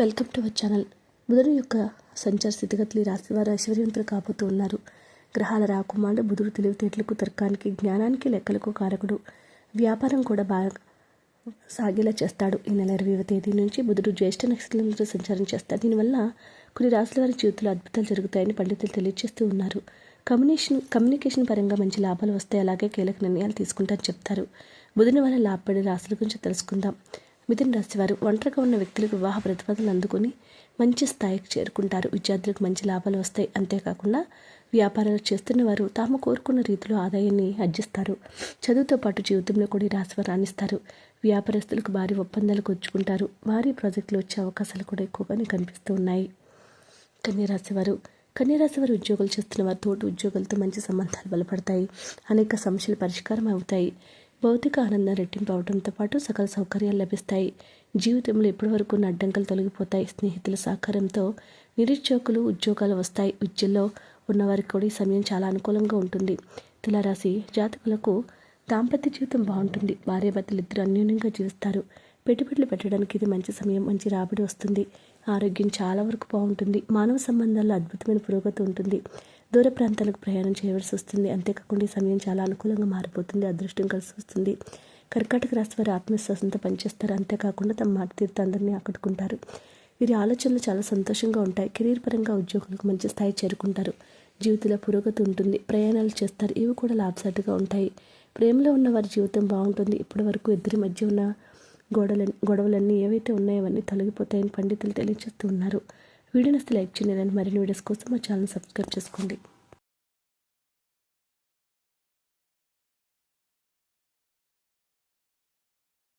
Welcome to our channel. బుధుడు యొక్క సంచార స్థితిగతులు ఈ రాశి వారు ఐశ్వర్యవంతులు కాబోతూ ఉన్నారు. గ్రహాల రాకుమారుడు బుధుడు తెలివితేటలకు తర్కానికి జ్ఞానానికి లెక్కలకు కారకుడు. వ్యాపారం కూడా బాగా సాగేలా చేస్తాడు. ఈ నెల ఇరవైవ తేదీ నుంచి బుధుడు జ్యేష్ఠ నక్షత్రంలో సంచారం చేస్తాడు. దీనివల్ల కొన్ని రాశుల వారి జీవితంలో అద్భుతాలు జరుగుతాయని పండితులు తెలియజేస్తూ ఉన్నారు. కమ్యూనికేషన్ కమ్యూనికేషన్ పరంగా మంచి లాభాలు వస్తాయి. అలాగే కీలక నిర్ణయాలు తీసుకుంటారని చెప్తారు. బుధుని వల్ల లాభపడే రాశుల గురించి తెలుసుకుందాం. మిథున రాశి వారు ఒంటరిగా ఉన్న వ్యక్తులకు వివాహ ప్రతిపాదనలు అందుకొని మంచి స్థాయికి చేరుకుంటారు. విద్యార్థులకు మంచి లాభాలు వస్తాయి. అంతేకాకుండా వ్యాపారాలు చేస్తున్న వారు తాము కోరుకున్న రీతిలో ఆదాయాన్ని అర్జిస్తారు చదువుతో పాటు జీవితంలో కూడా ఈ రాశి వారు రాణిస్తారు. వ్యాపారస్తులకు భారీ ఒప్పందాలు కూర్చుకుంటారు భారీ ప్రాజెక్టులు వచ్చే అవకాశాలు కూడా ఎక్కువగానే కనిపిస్తూ ఉన్నాయి. కన్యరాశి వారు కన్యరాశి వారు ఉద్యోగాలు చేస్తున్న వారు తోటి ఉద్యోగులతో మంచి సంబంధాలు బలపడతాయి. అనేక సమస్యలు పరిష్కారం అవుతాయి. భౌతిక ఆనందం రెట్టింపు అవడంతో పాటు సకల సౌకర్యాలు లభిస్తాయి. జీవితంలో ఇప్పటివరకు ఉన్న అడ్డంకులు తొలగిపోతాయి. స్నేహితుల సహకారంతో నిరుద్యోగులు ఉద్యోగాలు వస్తాయి. విద్యలో ఉన్నవారికి కూడా ఈ సమయం చాలా అనుకూలంగా ఉంటుంది. తులారాశి జాతకులకు దాంపత్య జీవితం బాగుంటుంది. భార్యాభర్తలు ఇద్దరు అన్యోన్యంగా జీవిస్తారు. పెట్టుబడులు పెట్టడానికి ఇది మంచి సమయం మంచి రాబడి వస్తుంది. ఆరోగ్యం చాలా వరకు బాగుంటుంది. మానవ సంబంధాల్లో అద్భుతమైన పురోగతి ఉంటుంది. దూర ప్రాంతాలకు ప్రయాణం చేయవలసి వస్తుంది. అంతేకాకుండా ఈ సమయం చాలా అనుకూలంగా మారిపోతుంది. అదృష్టం కలిసి వస్తుంది. కర్కాటక రాశి వారి ఆత్మవిశ్వాసంతో పనిచేస్తారు. అంతేకాకుండా తమ మాట తీరుతో అందరినీ ఆకట్టుకుంటారు. వీరి ఆలోచనలు చాలా సంతోషంగా ఉంటాయి. కెరీర్ పరంగా ఉద్యోగులకు మంచి స్థాయి చేరుకుంటారు. జీవితంలో పురోగతి ఉంటుంది. ప్రయాణాలు చేస్తారు. ఇవి కూడా లాభసాటిగా ఉంటాయి. ప్రేమలో ఉన్న వారి జీవితం బాగుంటుంది. ఇప్పటి వరకు ఇద్దరి మధ్య ఉన్న గొడవలన్నీ గొడవలన్నీ ఏవైతే ఉన్నాయో అవన్నీ తొలగిపోతాయని పండితులు తెలియజేస్తూ ఉన్నారు. వీడియోని లైక్ చేయండి మరిన్ని వీడియోస్ కోసం మా ఛానల్ సబ్స్క్రైబ్ చేసుకోండి.